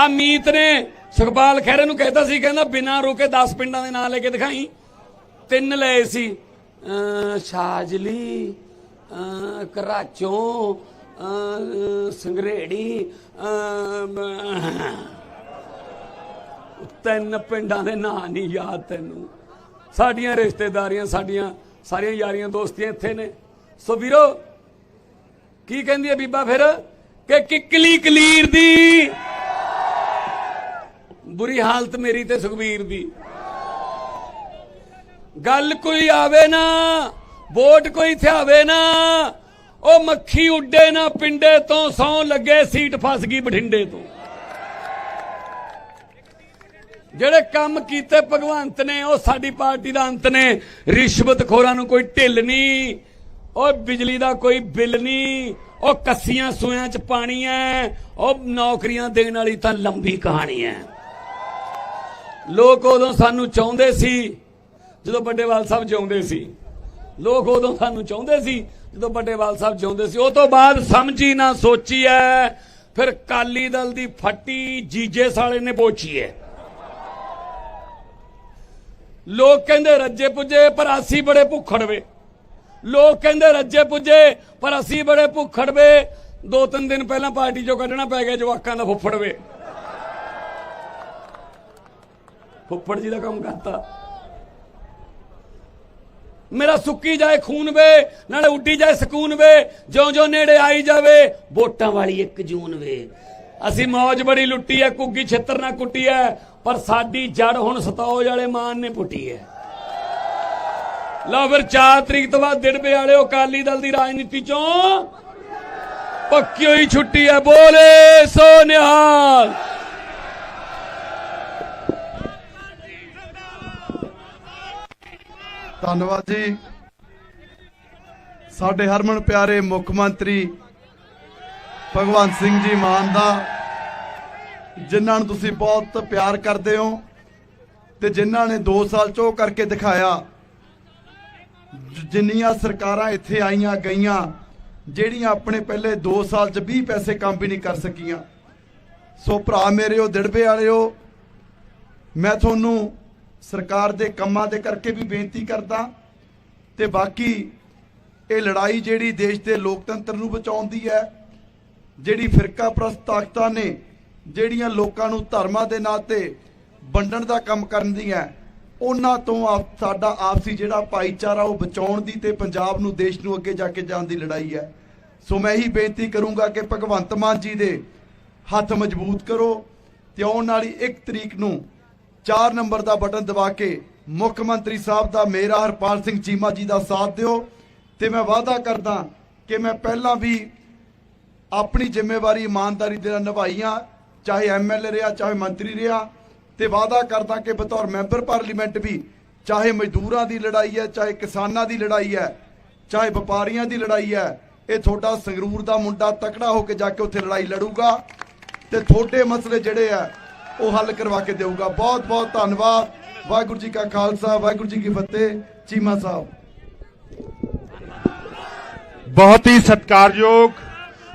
ਆ ਮੀਤ ਨੇ ਸੁਖਪਾਲ ਖਹਿਰੇ ਨੂੰ ਕਹਿਤਾ ਸੀ, ਕਹਿੰਦਾ ਬਿਨਾਂ ਰੋਕੇ 10 ਪਿੰਡਾਂ ਦੇ ਨਾਂ ਲੈ ਕੇ ਦਿਖਾਈ। ਤਿੰਨ ਲਏ ਸੀ ਅਮ ਸ਼ਾਜਲੀ ਕਰਾਚੋਂ ਸੰਗਰੇੜੀ ਤਿੰਨ ਪਿੰਡਾਂ ਦੇ ਨਾਂ ਨਹੀਂ ਯਾਦ ਤੈਨੂੰ। ਸਾਡੀਆਂ ਰਿਸ਼ਤੇਦਾਰੀਆਂ, ਸਾਡੀਆਂ ਸਾਰੀਆਂ ਯਾਰੀਆਂ ਦੋਸਤੀਆਂ ਇੱਥੇ ਨੇ। ਸੋ ਵੀਰੋ, ਕੀ ਕਹਿੰਦੀ ਹੈ ਬੀਬਾ ਫਿਰ? ਕਿ ਕਿੱਕਲੀ ਕਲੀਰ ਦੀ ਬੁਰੀ ਹਾਲਤ ਮੇਰੀ ਤੇ ਸੁਖਬੀਰ ਦੀ। ਗੱਲ ਕੋਈ ਆਵੇ ਨਾ, ਵੋਟ ਕੋਈ ਥਿਆਵੇ ਨਾ, ਉਹ ਮੱਖੀ ਉੱਡੇ ਨਾ ਪਿੰਡੇ ਤੋਂ ਸੌ ਲੱਗੇ ਸੀਟ ਫਸ ਗਈ ਬਠਿੰਡੇ ਤੋਂ। ਜਿਹੜੇ ਕੰਮ ਕੀਤੇ ਭਗਵੰਤ ਨੇ, ਉਹ ਸਾਡੀ ਪਾਰਟੀ ਦਾ ਅੰਤ ਨੇ। ਰਿਸ਼ਵਤ ਖੋਰਾਂ ਨੂੰ ਕੋਈ ਢਿੱਲ ਨਹੀਂ, ਉਹ ਬਿਜਲੀ ਦਾ ਕੋਈ ਬਿੱਲ ਨਹੀਂ, ਉਹ ਕੱਸੀਆਂ ਸੂਆਂ ਚ ਪਾਣੀ ਐ, ਉਹ ਨੌਕਰੀਆਂ ਦੇਣ ਵਾਲੀ ਤਾਂ ਲੰਬੀ ਕਹਾਣੀ ਐ। ਲੋਕ ਉਦੋਂ ਸਾਨੂੰ ਚਾਹੁੰਦੇ ਸੀ, ਜਦੋਂ ਵੱਡੇਵਾਲ ਸਾਹਿਬ ਜਿਉਂਦੇ ਸੀ। ਲੋਕ ਉਦੋਂ ਸਾਨੂੰ ਚਾਹੁੰਦੇ ਸੀ, ਜਦੋਂ ਵੱਡੇਵਾਲ ਸਾਹਿਬ ਜਿਉਂਦੇ ਸੀ। ਉਹ ਤੋਂ ਬਾਅਦ ਸਮਝੀ ਨਾ ਸੋਚੀ ਐ ਫਿਰ ਕਾਲੀ ਦਲ ਦੀ ਫੱਟੀ ਜੀਜੇ ਸਾਲੇ ਨੇ ਪੋਚੀ ਐ ਲੋਕ ਕਹਿੰਦੇ ਰੱਜੇ ਪੁੱਜੇ, ਪਰ ਅਸੀਂ ਬੜੇ ਭੁੱਖੜਵੇ ਲੋਕ ਕਹਿੰਦੇ ਰੱਜੇ ਪੁੱਜੇ, ਪਰ ਅਸੀਂ ਬੜੇ ਭੁੱਖੜਵੇ ਦੋ ਤਿੰਨ ਦਿਨ ਪਹਿਲਾਂ ਪਾਰਟੀ ਚੋਂ ਕੱਢਣਾ ਪੈ ਗਿਆ ਜਵਾਕਾਂ ਦਾ ਫੁੱਫੜਵੇ ਫੁੱਫੜ ਜੀ ਦਾ ਕੰਮ ਕਰਤਾ। ਮੇਰਾ ਸੁੱਕੀ ਜਾਏ ਖੂਨ ਵੇ, ਨਾਲੇ ਉੱਡੀ ਜਾਏ ਸਕੂਨ ਵੇ ਜਿਉਂ ਜਿਉਂ ਨੇੜੇ ਆਈ ਜਾਵੇ, ਵੋਟਾਂ ਵਾਲੀ ਇੱਕ ਜੂਨ ਵੇ। ਅਸੀਂ ਮੌਜ ਬੜੀ ਲੁੱਟੀ ਐ ਕੁੱਗੀ ਛਿੱਤਰ ਨਾ ਕੁੱਟੀ ਐ, ਪਰ ਸਾਡੀ ਜੜ ਹੁਣ ਸਤੌਜ ਵਾਲੇ ਮਾਨ ਨੇ ਪੁੱਟੀ ਐ। ਲਓ ਫਿਰ 4 ਤਰੀਕ ਤੋਂ ਬਾਅਦ ਦਿੜਬੇ ਵਾਲਿਓ ਅਕਾਲੀ ਦਲ ਦੀ ਰਾਜਨੀਤੀ ਚੋਂ ਪੱਕੀ ਹੋਈ ਛੁੱਟੀ ਐ, ਬੋਲੇ ਸੋ ਨਿਹਾਲ। ਧੰਨਵਾਦ ਜੀ। ਸਾਡੇ ਹਰਮਨ ਪਿਆਰੇ ਮੁੱਖ ਮੰਤਰੀ ਭਗਵੰਤ ਸਿੰਘ ਜੀ ਮਾਨ ਦਾ, ਜਿਨ੍ਹਾਂ ਨੂੰ ਤੁਸੀਂ ਬਹੁਤ ਪਿਆਰ ਕਰਦੇ ਹੋ ਤੇ ਜਿਨ੍ਹਾਂ ਨੇ 2 ਸਾਲ ਚੋ ਕਰਕੇ ਦਿਖਾਇਆ ਜਿੰਨੀਆਂ ਸਰਕਾਰਾਂ ਇੱਥੇ ਆਈਆਂ ਗਈਆਂ, ਜਿਹੜੀਆਂ ਆਪਣੇ ਪਹਿਲੇ 2 ਸਾਲ ਚ 20 ਪੈਸੇ ਕੰਮ ਵੀ ਨਹੀਂ ਕਰ ਸਕੀਆਂ। ਸੋ ਭਰਾ ਮੇਰੇ ਉਹ ਦਿੜਬੇ ਵਾਲਿਓ ਮੈਂ ਤੁਹਾਨੂੰ ਸਰਕਾਰ ਦੇ ਕੰਮਾਂ ਦੇ ਕਰਕੇ ਵੀ ਬੇਨਤੀ ਕਰਦਾ ਤੇ ਬਾਕੀ ਇਹ ਲੜਾਈ ਜਿਹੜੀ ਦੇਸ਼ ਦੇ ਲੋਕਤੰਤਰ ਨੂੰ ਬਚਾਉਂਦੀ ਹੈ, ਜਿਹੜੀ ਫਿਰਕਾ ਪ੍ਰਸਤ ਤਾਕਤਾਂ ਨੇ, ਜਿਹੜੀਆਂ ਲੋਕਾਂ ਨੂੰ ਧਰਮਾਂ ਦੇ ਨਾਂ ਤੇ ਵੰਡਣ ਦਾ ਕੰਮ ਕਰਨ ਦੀਆਂ ਉਹਨਾਂ ਤੋਂ ਆਪ- ਸਾਡਾ ਆਪਸੀ ਜਿਹੜਾ ਭਾਈਚਾਰਾ ਉਹ ਬਚਾਉਣ ਦੀ ਤੇ ਪੰਜਾਬ ਨੂੰ, ਦੇਸ਼ ਨੂੰ ਅੱਗੇ ਜਾ ਕੇ ਜਾਣ ਦੀ ਲੜਾਈ ਹੈ। ਸੋ ਮੈਂ ਇਹੀ ਬੇਨਤੀ ਕਰੂੰਗਾ ਕਿ ਭਗਵੰਤ ਮਾਨ ਜੀ ਦੇ ਹੱਥ ਮਜ਼ਬੂਤ ਕਰੋ ਤੇ ਆਉਣ ਵਾਲੀ 1 ਤਰੀਕ ਨੂੰ 4 ਨੰਬਰ ਦਾ ਬਟਨ ਦਬਾ ਕੇ ਮੁੱਖ ਮੰਤਰੀ ਸਾਹਿਬ ਦਾ ਮੇਰਾ ਹਰਪਾਲ ਸਿੰਘ ਚੀਮਾ ਜੀ ਦਾ ਸਾਥ ਦਿਓ। ਤੇ ਮੈਂ ਵਾਅਦਾ ਕਰਦਾ ਕਿ ਮੈਂ ਪਹਿਲਾਂ ਵੀ ਆਪਣੀ ਜ਼ਿੰਮੇਵਾਰੀ ਇਮਾਨਦਾਰੀ ਦੇ ਨਾਲ ਨਿਭਾਈਆਂ ਚਾਹੇ ਐਮਐਲਏ ਰਿਹਾ, ਚਾਹੇ ਮੰਤਰੀ ਰਿਹਾ। ਤੇ ਵਾਅਦਾ ਕਰਦਾ ਕਿ ਬਤੌਰ ਮੈਂਬਰ ਪਾਰਲੀਮੈਂਟ ਵੀ ਚਾਹੇ ਮਜ਼ਦੂਰਾਂ ਦੀ ਲੜਾਈ ਹੈ, ਚਾਹੇ ਕਿਸਾਨਾਂ ਦੀ ਲੜਾਈ ਹੈ, ਚਾਹੇ ਵਪਾਰੀਆਂ ਦੀ ਲੜਾਈ ਹੈ, ਇਹ ਤੁਹਾਡਾ ਸੰਗਰੂਰ ਦਾ ਮੁੰਡਾ ਤਕੜਾ ਹੋ ਕੇ ਜਾ ਕੇ ਉੱਥੇ ਲੜਾਈ ਲੜੂਗਾ। ਤੇ ਤੁਹਾਡੇ ਮਸਲੇ ਜਿਹੜੇ ਆ ਉਹ ਹੱਲ ਕਰਵਾ ਕੇ ਦੇਊਗਾ। ਬਹੁਤ ਬਹੁਤ ਧੰਨਵਾਦ। ਵਾਹਿਗੁਰੂ ਜੀ ਕਾ ਖਾਲਸਾ, ਵਾਹਿਗੁਰੂ ਜੀ ਕੀ ਫਤਿਹ। ਚੀਮਾ ਸਾਹਿਬ। ਬਹੁਤ ਹੀ ਸਤਿਕਾਰਯੋਗ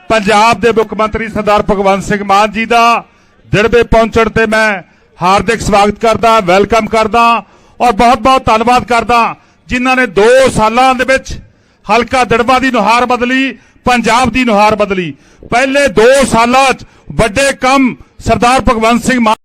ਪੰਜਾਬ ਦੇ ਮੁੱਖ ਮੰਤਰੀ ਸਰਦਾਰ ਭਗਵੰਤ ਸਿੰਘ ਮਾਨ ਜੀ ਦਾ। ਦਿੜਬੇ ਪਹੁੰਚਣ ਤੇ ਮੈਂ ਹਾਰਦਿਕ ਸਵਾਗਤ ਕਰਦਾ, ਵੈਲਕਮ ਕਰਦਾ ਔਰ ਬਹੁਤ-ਬਹੁਤ ਧੰਨਵਾਦ ਕਰਦਾ, ਜਿਨ੍ਹਾਂ ਨੇ 2 ਸਾਲਾਂ ਦੇ ਵਿੱਚ ਹਲਕਾ ਦਿੜਬਾ ਦੀ ਨੁਹਾਰ ਬਦਲੀ ਪੰਜਾਬ ਦੀ ਨੁਹਾਰ ਬਦਲੀ। ਪਹਿਲੇ 2 ਸਾਲਾਂ 'ਚ ਵੱਡੇ ਕੰਮ ਸਰਦਾਰ ਭਗਵੰਤ ਸਿੰਘ ਮਾਨ